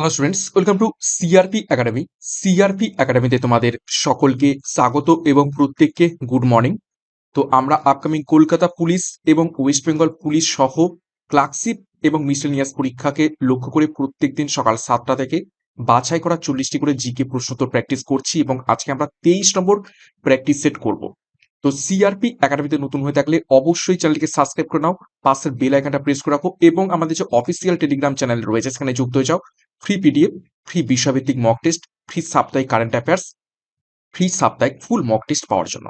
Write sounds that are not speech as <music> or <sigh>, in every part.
Hello students welcome to CRP academy CRP একাডেমিতে তোমাদের সকলকে স্বাগত এবং প্রত্যেককে গুড মর্নিং তো আমরা আপকামিং কলকাতা পুলিশ এবং ওয়েস্ট বেঙ্গল পুলিশ সহ ক্লার্কশিপ এবং মিসেলিনিয়াস পরীক্ষাকে লক্ষ্য করে প্রত্যেকদিন সকাল সাতটা থেকে বাছাই করা চল্লিশটি করে জিকে প্রশ্নোত্তর প্র্যাকটিস করছি এবং আজকে আমরা তেইশ নম্বর প্র্যাকটিস সেট করব। তো সিআরপি একাডেমিতে নতুন হয়ে থাকলে অবশ্যই চ্যানেলকে সাবস্ক্রাইব করে নাও, পাশের বেল আইকনটা প্রেস করে রাখো এবং আমাদের যে অফিসিয়াল টেলিগ্রাম চ্যানেল রয়েছে সেখানে যুক্ত হয়ে যাও। ফ্রি পিডিএফ ফ্রি বিষয়ভিত্তিক মক টেস্ট ফ্রি সাপ্তাহিক কারেন্ট অ্যাফেয়ার্স ফ্রি সাপ্তাহিক ফুল মক টেস্ট পাওয়ার জন্য।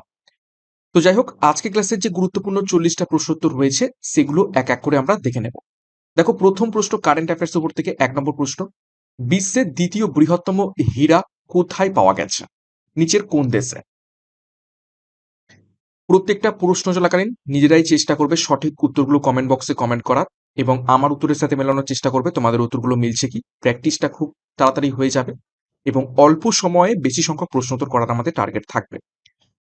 তো যাই হোক, আজকে ক্লাসের যে গুরুত্বপূর্ণ চল্লিশটা প্রশ্নোত্তর রয়েছে সেগুলো এক এক করে আমরা দেখে নেব। দেখো, প্রথম প্রশ্ন কারেন্ট অ্যাফেয়ার্স উপর থেকে এক নম্বর প্রশ্ন। বিশ্বের দ্বিতীয় বৃহত্তম হীরা কোথায় পাওয়া গেছে? নিচের কোন দেশে? প্রত্যেকটা প্রশ্ন চলাকালীন নিজেরাই চেষ্টা করবে সঠিক উত্তরগুলো কমেন্ট বক্সে কমেন্ট করার। এবং আমার উত্তরের সাথে মেলানোর চেষ্টা করবে, তোমাদের উত্তরগুলো মিলছে কি? প্র্যাকটিসটা খুব তাড়াতাড়ি হয়ে যাবে এবং অল্প সময়ে বেশি সংখ্যক প্রশ্ন উত্তর করার আমাদের টার্গেট থাকবে।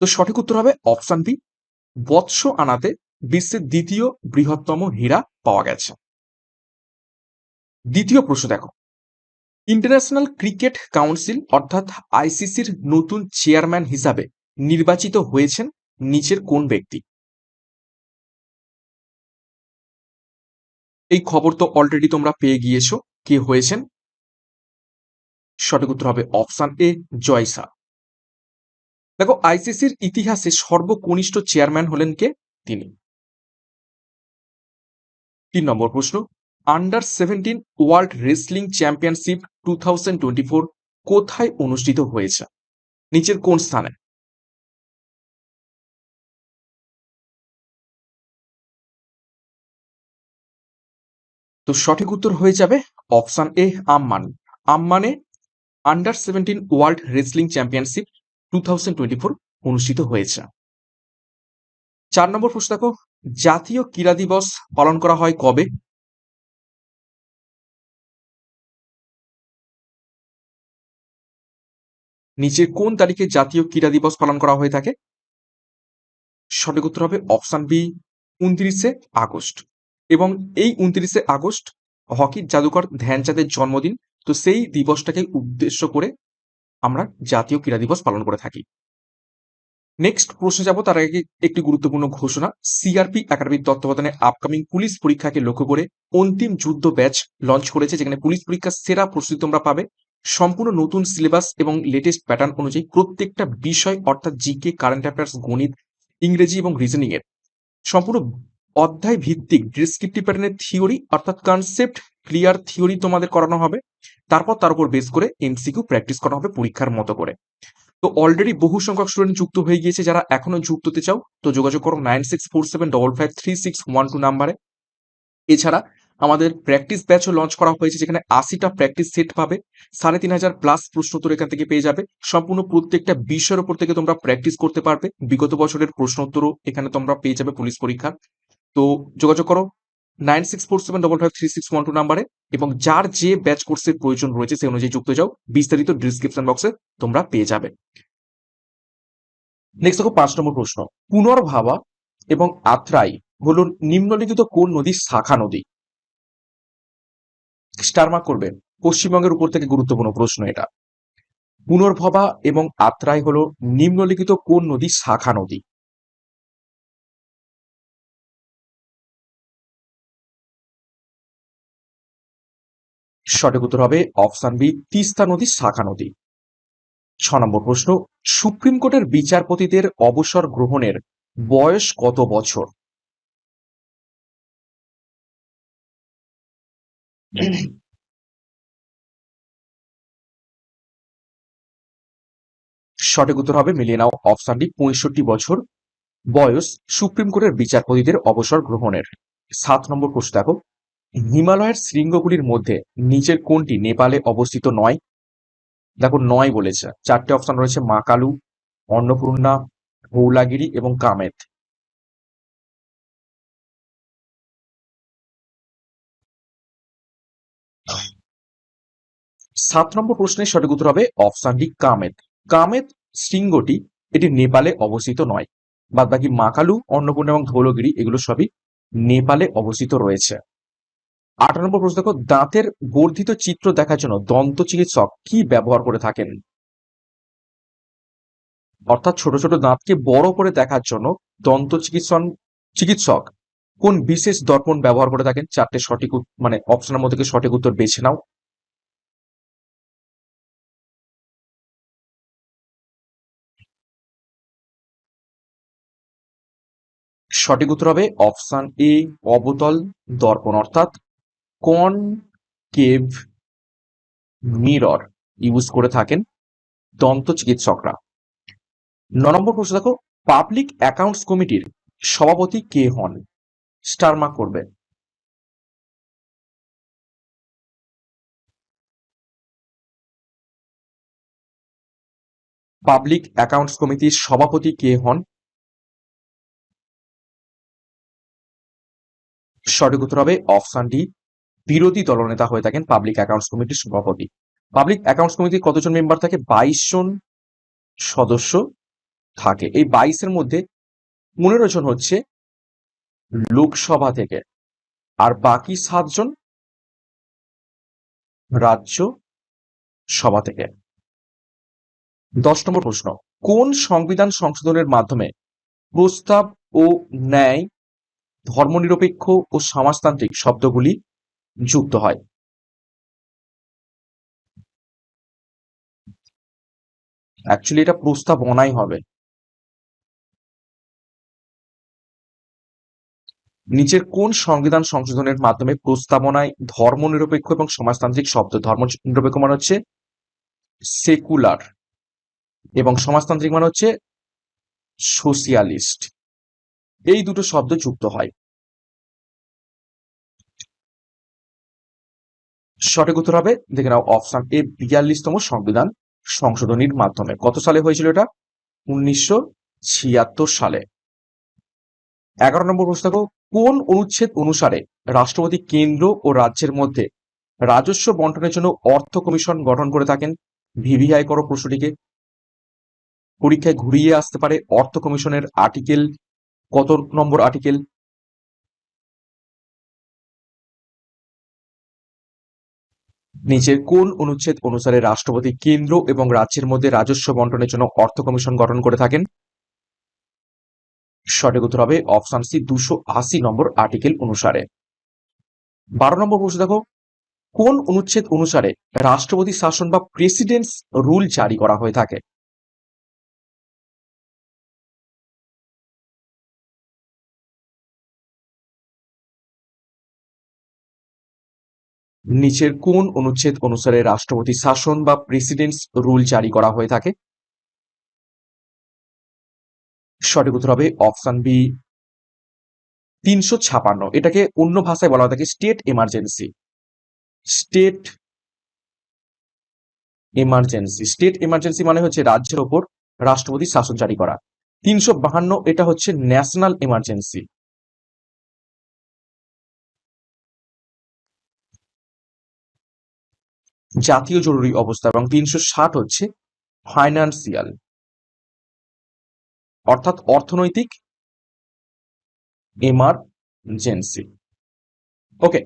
তো সঠিক উত্তর হবে অপশন বি বৎস আনাতে বিশ্বের দ্বিতীয় বৃহত্তম হীরা পাওয়া গেছে। দ্বিতীয় প্রশ্ন দেখো ইন্টারন্যাশনাল ক্রিকেট কাউন্সিল অর্থাৎ আইসিসির নতুন চেয়ারম্যান হিসাবে নির্বাচিত হয়েছেন নিচের কোন ব্যক্তি? এই খবর তো অলরেডি তোমরা পেয়ে গিয়েছো। কে হয়েছেন? সঠিক উত্তর হবে অপশন এ জয়সা দেখো আইসিসির ইতিহাসে সর্বকনিষ্ঠ চেয়ারম্যান হলেন কে? তিনি। তিন নম্বর প্রশ্ন under seventeen world wrestling championship two কোথায় অনুষ্ঠিত হয়েছে? নিচের কোন স্থানে? তো সঠিক উত্তর হয়ে যাবে option A, Amman. আম্মানে under seventeen world wrestling championship two thousand twenty four অনুষ্ঠিত হয়েছে। চার নম্বর প্রশ্ন দেখো, জাতীয় ক্রীড়া দিবস পালন করা হয় কবে? নিচে কোন তারিখে জাতীয় ক্রীড়া দিবস পালন করা হয়ে থাকে? সঠিক উত্তর হবে অপশন বি, উনত্রিশে আগস্ট। এবং এই উনত্রিশে আগস্ট হকির জাদুকর ধ্যানচাঁদের জন্মদিন, তো সেই দিবসটাকে উদ্দেশ্য করে আমরা জাতীয় ক্রীড়া দিবস পালন করে থাকি। নেক্সট প্রশ্নে যাব, তার আগে একটি গুরুত্বপূর্ণ ঘোষণা। সিআরপি একাডেমির তত্ত্বাবধানে আপকামিং পুলিশ পরীক্ষাকে লক্ষ্য করে অন্তিম যুদ্ধ ব্যাচ লঞ্চ করেছে, যেখানে পুলিশ পরীক্ষার সেরা প্রস্তুতি তোমরা পাবে। সম্পূর্ণ নতুন সিলেবাস এবং লেটেস্ট প্যাটার্ন অনুযায়ী প্রত্যেকটা বিষয়, অর্থাৎ জিকে কারেন্ট অ্যাফেয়ার্স গণিত, ইংরেজি এবং রিজনিং এর। সম্পূর্ণ অধ্যায় ভিত্তিক ডিসক্রিপটিভ প্যাটার্নের থিওরি অর্থাৎ কনসেপ্ট ক্লিয়ার থিওরি তোমাদের করানো হবে। তারপর তার উপর বেস করে এমসিকিউ প্র্যাকটিস করা হবে পরীক্ষার মতো করে। তো অলরেডি বহু সংখ্যক স্টুডেন্ট যুক্ত হয়ে গিয়েছে যারা এখনও যুক্ত হতে চাও, তো যোগাযোগ করো nine six four seven double five three six one two নাম্বারে এছাড়া আমাদের প্র্যাকটিস ব্যাচও লঞ্চ করা হয়েছে যেখানে আশিটা প্র্যাকটিস সেট পাবে, সাড়ে তিন হাজার প্লাস প্রশ্নোত্তর এখান থেকে পেয়ে যাবে। সম্পূর্ণ প্রত্যেকটা বিষয়ের উপর থেকে তোমরা প্র্যাকটিস করতে পারবে। বিগত বছরের প্রশ্নোত্তরও এখানে তোমরা পেয়ে যাবে পুলিশ পরীক্ষার। তো যোগাযোগ করো। Nine six four seven double five three six one two নাম্বারে এবং যার যে ব্যাচ কোর্সের প্রয়োজন রয়েছে সেই অনুযায়ী যুক্ত যাও। বিস্তারিত ডিসক্রিপশন বক্সে তোমরা পেয়ে যাবে। নেক্সট দেখো পাঁচ নম্বর প্রশ্ন। পুনর্ভাবা এবং আত্রাই হল নিম্নলিখিত কোন নদীর শাখা নদী। স্টারমার্ক করবে। পশ্চিমবঙ্গের উপর থেকে গুরুত্বপূর্ণ প্রশ্ন এটা। পুনর্ভবা এবং আত্রাই হল নিম্নলিখিত কোন নদী? শাখা নদী। সঠিক উত্তর হবে অপশন বি, তিস্তা নদী, শাখা নদী। ছ নম্বর প্রশ্ন, সুপ্রিম কোর্টের বিচারপতিদের অবসর গ্রহণের বয়স কত বছর? সঠিক উত্তর হবে, মিলিয়ে নাও, অপশন ডি, পঁয়ষট্টি বছর বয়স সুপ্রিম কোর্টের বিচারপতিদের অবসর গ্রহণের। সাত নম্বর প্রশ্ন দেখো হিমালয়ের শৃঙ্গগুলির মধ্যে নিচের কোনটি নেপালে অবস্থিত নয়। দেখো নয় বলেছে। চারটে অপশন রয়েছে মাকালু অন্নপূর্ণা ধৌলাগিরি এবং কামেত। সাত নম্বর প্রশ্নের সঠিক উত্তর হবে অপশন ডি, কামেত। কামেত শৃঙ্গটি এটি নেপালে অবস্থিত নয়। বাদ বাকি মাকালু অন্নপূর্ণা এবং ধৌলগিরি এগুলো সবই নেপালে অবস্থিত রয়েছে। আট নম্বর প্রশ্ন, দেখো, দাঁতের বর্ধিত চিত্র দেখার জন্য দন্ত চিকিৎসক কি ব্যবহার করে থাকেন? অর্থাৎ ছোট ছোট দাঁতকে বড় করে দেখার জন্য দন্ত চিকিৎসন, চিকিৎসক কোন বিশেষ দর্পণ ব্যবহার করে থাকেন? চারটে সঠিক মানে অপশনের মধ্যে সঠিক উত্তর বেছে নাও। সঠিক উত্তর হবে অপশন এ, অবতল দর্পণ, অর্থাৎ কন কেভ মিরর ইউজ করে থাকেন দন্ত চিকিৎসকরা। ন নম্বর প্রশ্ন দেখো পাবলিক অ্যাকাউন্টস কমিটির সভাপতি কে হন? স্টার মার্ক করবে। পাবলিক অ্যাকাউন্টস কমিটির সভাপতি কে হন? সঠিক উত্তর হবে অপশন ডি বিরোধী দলনেতা হয়ে থাকেন পাবলিক অ্যাকাউন্টস কমিটির সভাপতি। পাবলিক অ্যাকাউন্টস কমিটির কতজন মেম্বার থাকে? বাইশ জন সদস্য থাকে। এই বাইশের মধ্যে পনেরো জন হচ্ছে লোকসভা থেকে আর বাকি সাতজন রাজ্য সভা থেকে। দশ নম্বর প্রশ্ন, কোন সংবিধান সংশোধনের মাধ্যমে প্রস্তাব ও ন্যায় ধর্মনিরপেক্ষ ও সমাজতান্ত্রিক শব্দগুলি যুক্ত হয়। অ্যাকচুয়ালি এটা প্রস্তাবনাই হবে। নিচের কোন সংবিধান সংশোধনের মাধ্যমে প্রস্তাবনায় ধর্মনিরপেক্ষ এবং সমাজতান্ত্রিক শব্দ ধর্ম নিরপেক্ষ মানে হচ্ছে সেকুলার এবং সমাজতান্ত্রিক মানে হচ্ছে সোশিয়ালিস্ট এই দুটো শব্দ যুক্ত হয়। সঠিক উত্তর হবে। দেখে নাও অপশন এ বিয়াল্লিশতম সংবিধান সংশোধনীর মাধ্যমে। কত সালে হয়েছিল এটা? উনিশশো ছিয়াত্তর সালে। এগারো নম্বর প্রশ্ন কোন অনুচ্ছেদ অনুসারে রাষ্ট্রপতি কেন্দ্র ও রাজ্যের মধ্যে রাজস্ব বন্টনের জন্য অর্থ কমিশন গঠন করে থাকেন? ভিভিআই করো প্রশ্নটিকে। পরীক্ষায় ঘুরিয়ে আসতে পারে অর্থ কমিশনের আর্টিকেল, কত নম্বর আর্টিকেল? নিচের কোন অনুচ্ছেদ অনুসারে রাষ্ট্রপতি কেন্দ্র এবং রাজ্যের মধ্যে রাজস্ব বন্টনের জন্য অর্থ কমিশন গঠন করে থাকেন। সঠিক উত্তর হবে অপশন সি দুশো আশি নম্বর আর্টিকেল অনুসারে। বারো নম্বর প্রশ্ন দেখো। কোন অনুচ্ছেদ অনুসারে রাষ্ট্রপতি শাসন বা প্রেসিডেন্টস রুল জারি করা হয়ে থাকে? নিচের কোন অনুচ্ছেদ অনুসারে রাষ্ট্রপতি শাসন বা প্রেসিডেন্টস রুল জারি করা হয়ে থাকে? সঠিক উত্তর হবে অপশন বি তিনশো ছাপান্ন। এটাকে অন্য ভাষায় বলা হয়ে থাকে state emergency state emergency state emergency মানে হচ্ছে রাজ্যের ওপর রাষ্ট্রপতি শাসন জারি করা। তিনশো বাহান্ন, এটা হচ্ছে ন্যাশনাল এমার্জেন্সি জাতীয় জরুরি অবস্থা এবং তিনশো ষাট হচ্ছে ফাইন্যান্সিয়াল অর্থাৎ অর্থনৈতিক এমার্জেন্সি ওকে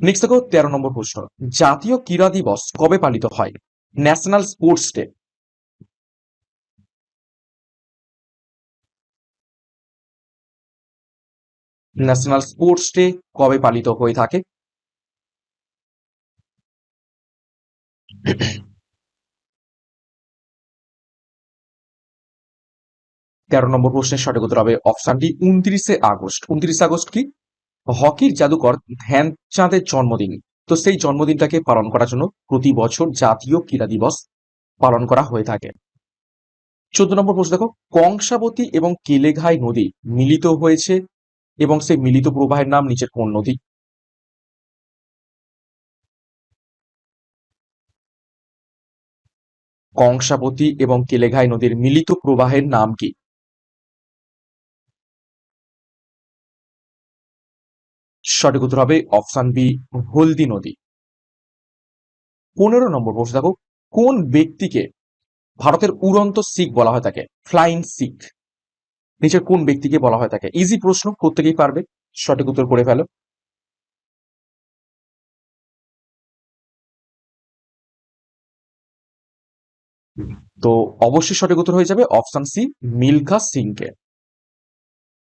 নেক্সট দেখো তেরো নম্বর প্রশ্ন। জাতীয় ক্রীড়া দিবস কবে পালিত হয়? National sports day national sports day কবে পালিত হয়ে থাকে? <clears throat> তেরো নম্বর প্রশ্নের সঠিক উত্তর হবে অপশনটি উনত্রিশে আগস্ট। উনত্রিশে আগস্ট কি? হকির জাদুকর ধ্যানচাঁদের জন্মদিন। তো সেই জন্মদিনটাকে পালন করার জন্য প্রতি বছর জাতীয় ক্রীড়া দিবস পালন করা হয়ে থাকে। চোদ্দ নম্বর প্রশ্ন দেখো, কংসাবতী এবং কেলেঘাই নদী মিলিত হয়েছে এবং সেই মিলিত প্রবাহের নাম নিচের কোন নদী? কংসাবতী এবং কেলেঘাই নদীর মিলিত প্রবাহের নাম কি? সঠিক উত্তর হবে অপশন বি, হলদি নদী। পনেরো নম্বর প্রশ্ন, দেখো, কোন ব্যক্তিকে ভারতের উড়ন্ত শিখ বলা হয় থাকে ফ্লাইং শিখ। নিচের কোন ব্যক্তিকে বলা হয় থাকে ইজি প্রশ্ন, প্রত্যেকেই পারবে। সঠিক উত্তর করে ফেলো। তো অবশ্যই সঠিক উত্তর হয়ে যাবে অপশন সি মিলখা সিং কে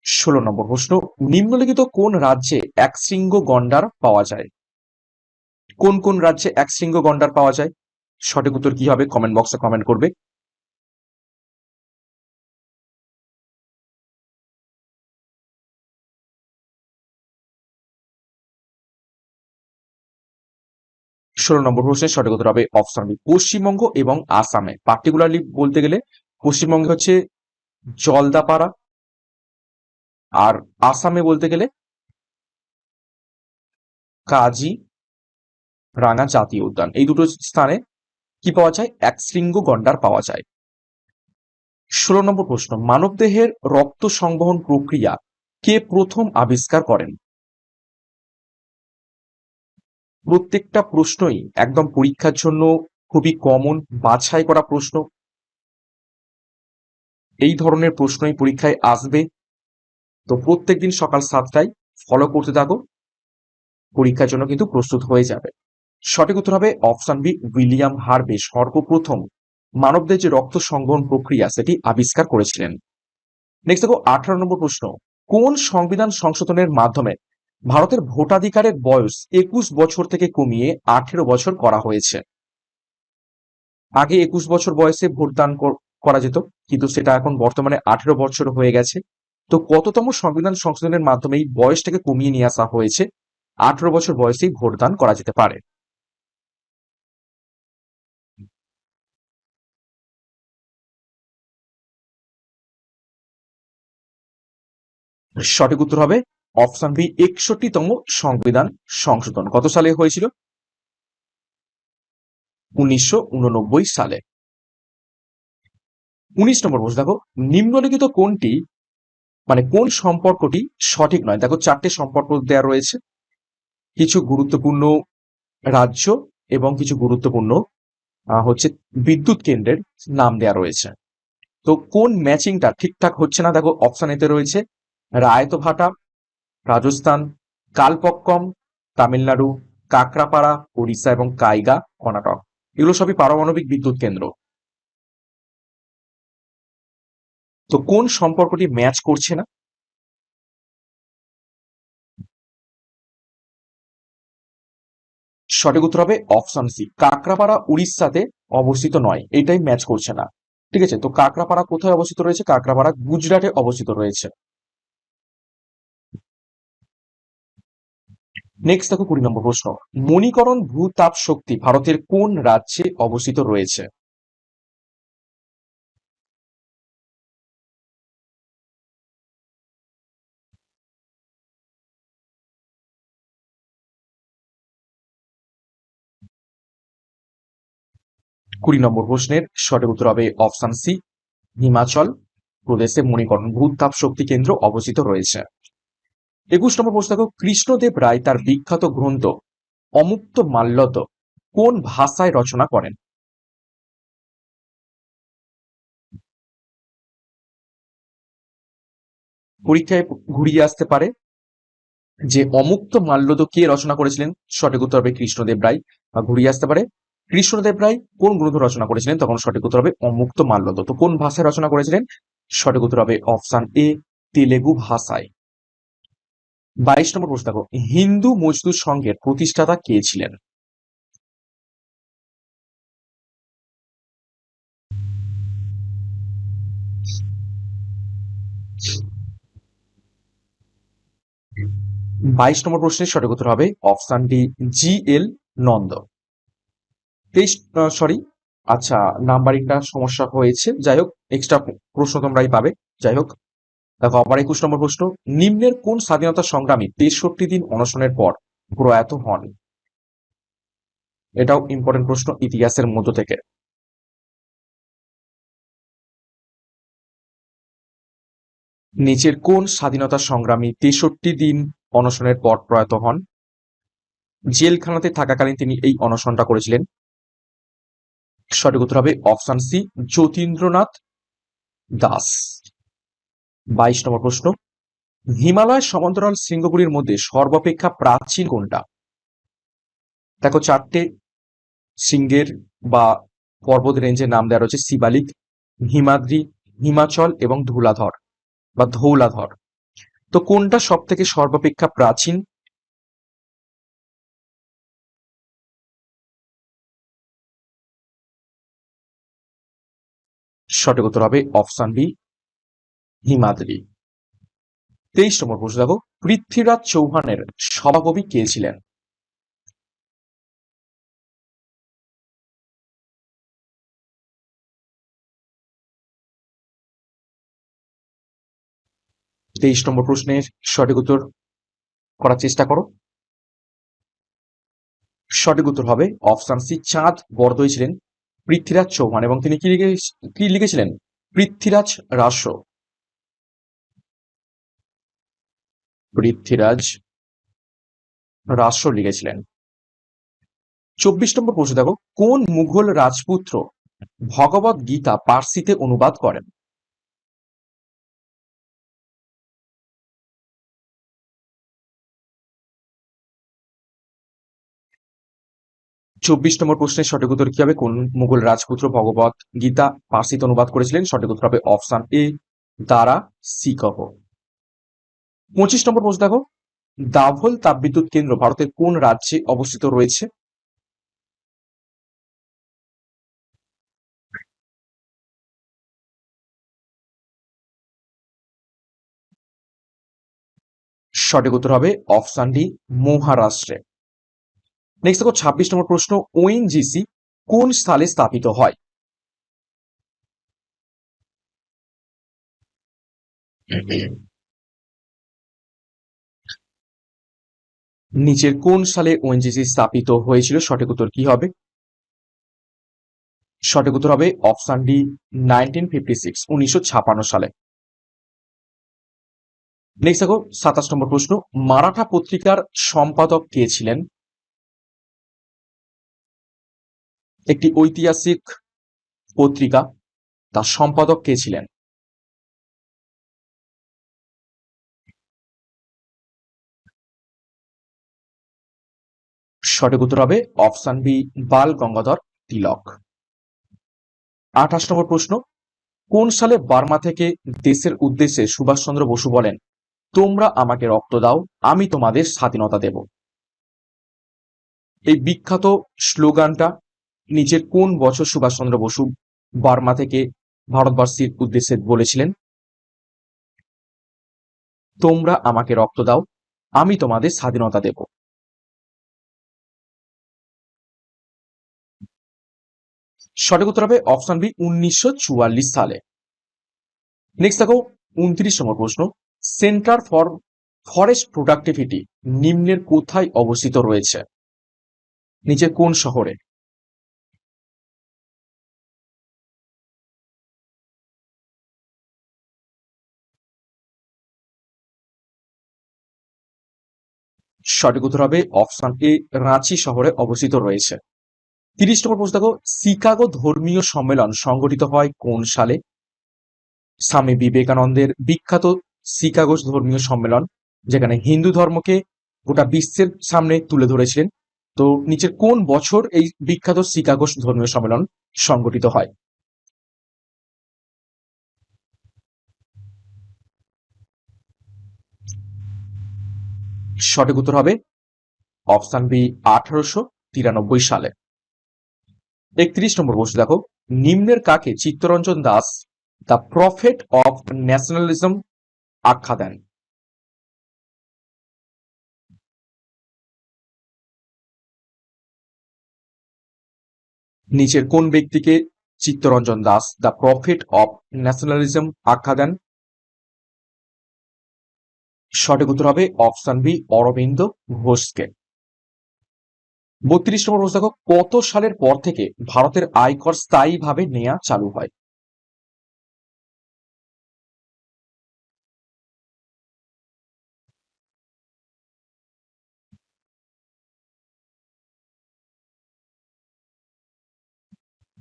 ষোলো নম্বর প্রশ্ন, নিম্নলিখিত কোন রাজ্যে এক শৃঙ্গ গন্ডার পাওয়া যায়? কোন কোন রাজ্যে এক শৃঙ্গ গন্ডার পাওয়া যায়? সঠিক উত্তর কি হবে? কমেন্ট বক্সে কমেন্ট করবে। ষোলো নম্বর প্রশ্নের সঠিক উত্তর হবে অপশন বি, পশ্চিমবঙ্গ এবং আসামে। পার্টিকুলারলি বলতে গেলে পশ্চিমবঙ্গে হচ্ছে জলদাপাড়া আর আসামে বলতে গেলে কাজী রাঙা জাতীয় উদ্যান। এই দুটো স্থানে কি পাওয়া যায়? এক শৃঙ্গ গন্ডার পাওয়া যায়। ষোলো নম্বর প্রশ্ন, মানবদেহের রক্ত সংবহন প্রক্রিয়া কে প্রথম আবিষ্কার করেন? প্রত্যেকটা প্রশ্নই একদম পরীক্ষার জন্য খুবই কমন বাছাই করা প্রশ্ন। এই ধরনের প্রশ্নই পরীক্ষায় আসবে। তো প্রত্যেকদিন সকাল সাতটায় ফলো করতে থাকো। পরীক্ষার জন্য কিন্তু প্রস্তুত হয়ে যাবে। সঠিক উত্তর হবে অপশন বি উইলিয়াম হার্বে সর্বপ্রথম। মানবদের যে রক্ত সংবহন প্রক্রিয়া, সেটি আবিষ্কার করেছিলেন। নেক্সট দেখো, আঠারো নম্বর প্রশ্ন। কোন সংবিধান সংশোধনের মাধ্যমে ভারতের ভোটাধিকারের বয়স একুশ বছর থেকে কমিয়ে আঠেরো বছর করা হয়েছে। আগে একুশ বছর বয়সে ভোটদান করা যেত, কিন্তু সেটা এখন বর্তমানে আঠেরো বছর হয়ে গেছে। তো কততম সংবিধান সংশোধনের মাধ্যমে এই বয়সটাকে কমিয়ে নিয়ে আসা হয়েছে, আঠেরো বছর বয়সেই ভোটদান করা যেতে পারে। সঠিক উত্তর হবে অপশন বি, একষট্টিতম সংবিধান সংশোধন। কত সালে হয়েছিল? উনিশশো উননব্বই সালে। উনিশ নম্বর প্রশ্ন, দেখো, নিম্নলিখিত কোনটি মানে কোন সম্পর্কটি সঠিক নয়? দেখো, চারটে সম্পর্ক দেওয়া রয়েছে। কিছু গুরুত্বপূর্ণ রাজ্য এবং কিছু গুরুত্বপূর্ণ হচ্ছে বিদ্যুৎ কেন্দ্রের নাম দেওয়া রয়েছে। তো কোন ম্যাচিংটা ঠিকঠাক হচ্ছে না? দেখো, অপশন এতে রয়েছে, রায়তভাটা রাজস্থান, কালপক্কম, তামিলনাড়ু কাকরাপাড়া ওড়িশা এবং কাইগা, কর্ণাটক। এগুলো সবই পারমাণবিক বিদ্যুৎ কেন্দ্র। তো কোন সম্পর্কটি ম্যাচ করছে না? সঠিক উত্তর হবে অপশন সি। কাকরাপাড়া উড়িষ্যাতে অবস্থিত নয়। এটাই ম্যাচ করছে না। ঠিক আছে? তো কাকরাপাড়া কোথায় অবস্থিত রয়েছে? কাকরাপাড়া গুজরাটে অবস্থিত রয়েছে। নেক্সট দেখো কুড়ি নম্বর প্রশ্ন। মণিকরণ ভূতাপ শক্তি ভারতের কোন রাজ্যে অবস্থিত রয়েছে? কুড়ি নম্বর প্রশ্নের সঠিক উত্তর হবে অপশন সি, হিমাচল প্রদেশে মণিকরণ ভূতাপ শক্তি কেন্দ্র অবস্থিত রয়েছে। একুশ নম্বর প্রশ্ন দেখো, কৃষ্ণদেব রায় তার বিখ্যাত গ্রন্থ অমুক্ত মাল্যত কোন ভাষায় রচনা করেন? পরীক্ষায় ঘুরিয়ে আসতে পারে যে অমুক্ত মাল্যদ কে রচনা করেছিলেন? সঠিক উত্তর হবে কৃষ্ণদেব রায়। বা ঘুরিয়ে আসতে পারে, কৃষ্ণদেব রায় কোন গ্রন্থ রচনা করেছিলেন? তখন সঠিক উত্তর হবে অমুক্ত মাল্যদ তো কোন ভাষায় রচনা করেছিলেন? সঠিক উত্তর হবে অপশন এ, তেলেগু ভাষায়। বাইশ নম্বর প্রশ্ন দেখো, হিন্দু মজদুর সংঘের প্রতিষ্ঠাতা কে ছিলেন? বাইশ নম্বর প্রশ্নের সঠিক উত্তর হবে option D, G L Nanda. তেইশ সরি আচ্ছা নাম্বারিংটা সমস্যা হয়েছে। যাই হোক এক্সট্রা প্রশ্ন তোমরাই পাবে। যাই হোক দেখো, আবার একুশ নম্বর প্রশ্ন। নিম্নের কোন স্বাধীনতা সংগ্রামী তেষট্টি দিন অনশনের পর প্রয়াত হন? এটাও ইম্পর্টেন্ট প্রশ্ন ইতিহাসের মধ্য থেকে। নিচের কোন স্বাধীনতা সংগ্রামী তেষট্টি দিন অনশনের পর প্রয়াত হন? জেলখানাতে থাকাকালীন তিনি এই অনশনটা করেছিলেন। সঠিক উত্তর হবে অপশন সি, যতীন্দ্রনাথ দাস। বাইশ নম্বর প্রশ্ন। হিমালয় সমান্তরাল শৃঙ্গগুলির মধ্যে সর্বাপেক্ষা প্রাচীন কোনটা? দেখো চারটে শৃঙ্গের বা পর্বত রেঞ্জের নাম দেওয়া রয়েছে শিবালিক, হিমাদ্রি, হিমাচল এবং ধুলাধর বা ধৌলাধর। তো কোনটা সব থেকে সর্বাপেক্ষা প্রাচীন? সঠিক উত্তর হবে অপশন বি হিমাদ্রি তেইশ নম্বর প্রশ্ন দেখো, পৃথ্বীরাজ চৌহানের সভাকবি কে ছিলেন? তেইশ নম্বর প্রশ্নের সঠিক উত্তর করার চেষ্টা করো। সঠিক উত্তর হবে অপশন সি, চাঁদ বরদই ছিলেন পৃথ্বীরাজ চৌহান। এবং তিনি কি লিখে কি লিখেছিলেন? পৃথ্বীরাজ রাস্য পৃথ্বীরাজ রাষ্ট্র লিখেছিলেন। চব্বিশ নম্বর প্রশ্ন, দেখো, কোন মুঘল রাজপুত্র ভগবত গীতা পার্সিতে অনুবাদ করেন? চব্বিশ নম্বর প্রশ্নের সঠিক উত্তর কি হবে? কোন মুঘল রাজপুত্র ভগবত গীতা পার্সিতে অনুবাদ করেছিলেন? সঠিক উত্তর হবে অপশন এ, দ্বারা সিকহ পঁচিশ নম্বর প্রশ্ন দেখো। দাভল তাপবিদ্যুৎ কেন্দ্র ভারতের কোন রাজ্যে অবস্থিত রয়েছে? সঠিক উত্তর হবে অপশন ডি, মহারাষ্ট্রে। নেক্সট দেখো, ছাব্বিশ নম্বর প্রশ্ন ওএনজিসি কোন সালে স্থাপিত হয়? নিচের কোন সালে ওএনজিসি স্থাপিত হয়েছিল? সঠিক উত্তর কি হবে? সঠিক উত্তর হবে option D, nineteen fifty six, উনিশশো সালে। নেক্সট দেখো, সাতাশ নম্বর প্রশ্ন। মারাঠা পত্রিকার সম্পাদক কে ছিলেন? একটি ঐতিহাসিক পত্রিকা, তার সম্পাদক কে ছিলেন? সঠিক উত্তর হবে অপশন বি, বাল গঙ্গাধর তিলক। আঠাশ নম্বর প্রশ্ন, কোন সালে বার্মা থেকে দেশের উদ্দেশ্যে সুভাষচন্দ্র বসু বলেন, তোমরা আমাকে রক্ত দাও, আমি তোমাদের স্বাধীনতা দেব এই বিখ্যাত স্লোগানটা নিচের কোন বছর সুভাষচন্দ্র বসু বার্মা থেকে ভারতবর্ষের উদ্দেশ্যে বলেছিলেন? তোমরা আমাকে রক্ত দাও, আমি তোমাদের স্বাধীনতা দেব সঠিক উত্তর হবে অপশন বি উনিশশো চুয়াল্লিশ সালে। নেক্সট দেখো, উনত্রিশ নম্বর প্রশ্ন। সেন্টার ফর ফরেস্ট প্রোডাক্টিভিটি নিম্নের কোথায় অবস্থিত রয়েছে? নিচে কোন শহরে? সঠিক উত্তর হবে অপশন এ রাঁচি শহরে অবস্থিত রয়েছে। তিরিশ নম্বর প্রশ্ন দেখো, শিকাগো ধর্মীয় সম্মেলন সংগঠিত হয় কোন সালে? স্বামী বিবেকানন্দের বিখ্যাত শিকাগো ধর্মীয় সম্মেলন, যেখানে হিন্দু ধর্মকে গোটা বিশ্বের সামনে তুলে ধরেছিলেন। তো নিচের কোন বছর এই বিখ্যাত শিকাগো ধর্মীয় সম্মেলন সংগঠিত হয়? সঠিক উত্তর হবে অপশন বি, আঠারোশো তিরানব্বই সালে। একত্রিশ নম্বর প্রশ্ন, দেখো, নিম্নের কাকে Chittaranjan Das the prophet of nationalism আখ্যা দেন? নিচের কোন ব্যক্তিকে Chittaranjan Das the prophet of nationalism আখ্যা দেন? সঠিক উত্তর হবে অপশন বি, অরবিন্দ ঘোষকে। বত্রিশ নম্বর প্রশ্ন দেখো, কত সালের পর থেকে ভারতের আয়কর স্থায়ীভাবে নেওয়া চালু হয়?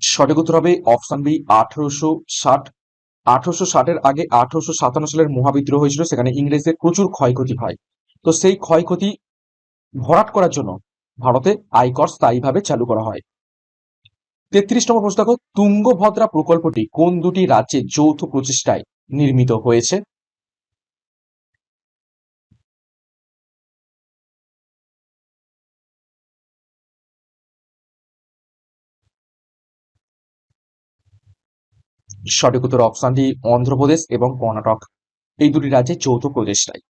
সঠিক উত্তর হবে অপশন বি আঠারোশো ষাট। আঠারোশো ষাটের আগে আঠারোশো সাতান্ন সালের মহাবিদ্রোহ হয়েছিল, সেখানে ইংরেজদের প্রচুর ক্ষয়ক্ষতি হয়। তো সেই ক্ষয়ক্ষতি ভরাট করার জন্য ভারতে আয়কর স্থায়ীভাবে চালু করা হয়। তেত্রিশ নম্বর প্রশ্ন দেখো, তুঙ্গভদ্রা প্রকল্পটি কোন দুটি রাজ্যে যৌথ প্রচেষ্টায় নির্মিত হয়েছে? সঠিক উত্তর অপশন ডি, অন্ধ্রপ্রদেশ এবং কর্ণাটক। এই দুটি রাজ্যে যৌথ প্রচেষ্টায়।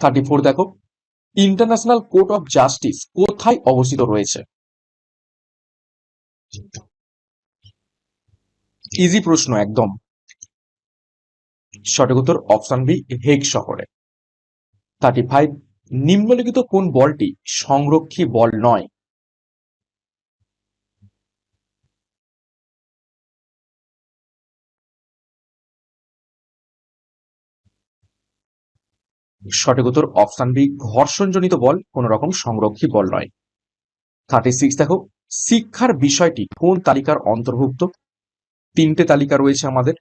থার্টি ফোর দেখো ইন্টারন্যাশনাল কোর্ট অফ জাস্টিস কোথায় অবস্থিত রয়েছে? ইজি প্রশ্ন, একদম। সঠিক উত্তর অপশন বি হেগ শহরে। থার্টি ফাইভ নিম্নলিখিত কোন বলটি সংরক্ষী বল নয়? সঠিক উত্তর অপশন বি ঘর্ষণজনিত বল কোন রকম সংরক্ষী বল নয়। থার্টি সিক্স দেখো, শিক্ষার বিষয়টি কোন তালিকার অন্তর্ভুক্ত? তিনটে তালিকা রয়েছে আমাদের,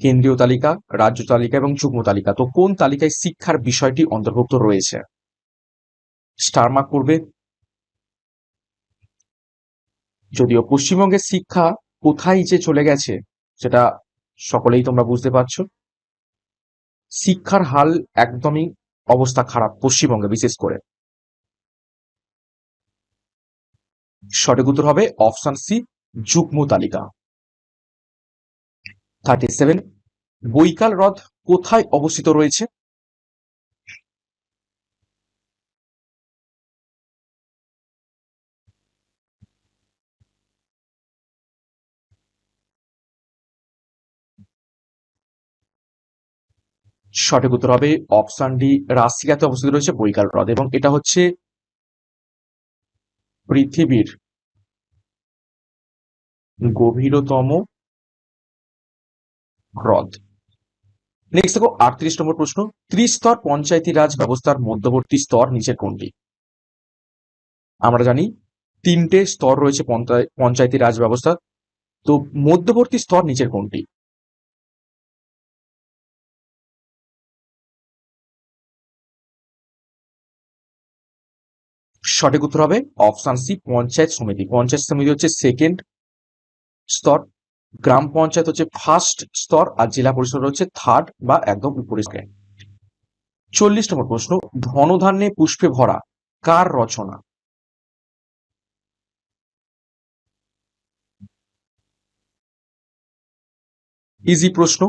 কেন্দ্রীয় তালিকা, রাজ্য তালিকা এবং যুগ্ম তালিকা। তো কোন তালিকায় শিক্ষার বিষয়টি অন্তর্ভুক্ত রয়েছে? স্টারমার্ক করবে। যদিও পশ্চিমবঙ্গের শিক্ষা কোথায় যে চলে গেছে, সেটা সকলেই তোমরা বুঝতে পারছ। শিক্ষার হাল একদমই অবস্থা খারাপ পশ্চিমবঙ্গে, বিশেষ করে। সঠিক উত্তর হবে অপশন সি যুগ্ম তালিকা। থার্টি সেভেন বৈকাল হ্রদ কোথায় অবস্থিত রয়েছে? সঠিক উত্তর হবে অপশন ডি রাশিয়াতে অবস্থিত রয়েছে বৈকাল হ্রদ এবং এটা হচ্ছে পৃথিবীর গভীরতম হ্রদ। নেক্সট দেখো, আটত্রিশ নম্বর প্রশ্ন, ত্রিস্তর পঞ্চায়েতি রাজ ব্যবস্থার মধ্যবর্তী স্তর নিচের কোনটি? আমরা জানি তিনটে স্তর রয়েছে পঞ্চায়েতি রাজ ব্যবস্থা তো মধ্যবর্তী স্তর নিচের কোনটি? সঠিক উত্তর হবে অপশন সি, পঞ্চায়েত সমিতি। পঞ্চায়েত সমিতি হচ্ছে সেকেন্ড স্তর। গ্রাম পঞ্চায়েত হচ্ছে ফার্স্ট স্তর আর জেলা পরিষদ হচ্ছে থার্ড বা একদম উপরে চল্লিশ নম্বর প্রশ্ন, ধনধান্যে পুষ্পে ভরা কার রচনা? ইজি প্রশ্ন।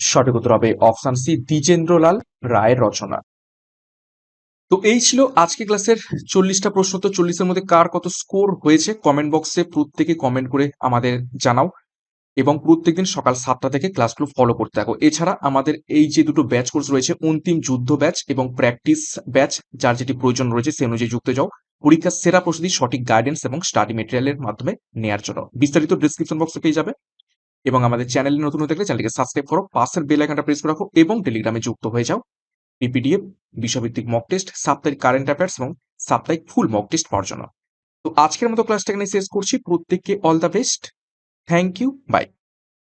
সঠিক উত্তর হবে অপশন সি, দ্বিজেন্দ্রলাল রায়ের রচনা। তো এই ছিল আজকে ক্লাসের চল্লিশটা প্রশ্ন। তো চল্লিশের মধ্যে কার কত স্কোর হয়েছে কমেন্ট বক্সে প্রত্যেকে কমেন্ট করে আমাদের জানাও এবং প্রত্যেকদিন সকাল সাতটা থেকে ক্লাসগুলো ফলো করতে থাকো। এছাড়া আমাদের এই যে দুটো ব্যাচ কোর্স রয়েছে, অন্তিম যুদ্ধ ব্যাচ এবং প্র্যাকটিস ব্যাচ, যার যেটি প্রয়োজন রয়েছে সে অনুযায়ী যুক্ত যাও। পরীক্ষার সেরা প্রস্তুতি, সঠিক গাইডেন্স এবং স্টাডি মেটেরিয়ালের মাধ্যমে নেওয়ার জন্য। বিস্তারিত ডিসক্রিপশন বক্সে পেয়ে যাবে। এবং আমাদের চ্যানেলে নতুন হতে গেলে চ্যানেলকে সাবস্ক্রাইব করো, পাশের বেল আইকনটা প্রেস করে রাখো এবং টেলিগ্রামে যুক্ত হয়ে যাও। পিপিডিএফ বিশ্বভিত্তিক মক টেস্ট সাপ্তাহিক কারেন্ট অ্যাফেয়ার্স এবং সাপ্তাহিক ফুল মক টেস্ট পাওয়ার জন্য। তো আজকের মতো ক্লাসটা এখানে শেষ করছি। প্রত্যেককে all the best thank you bye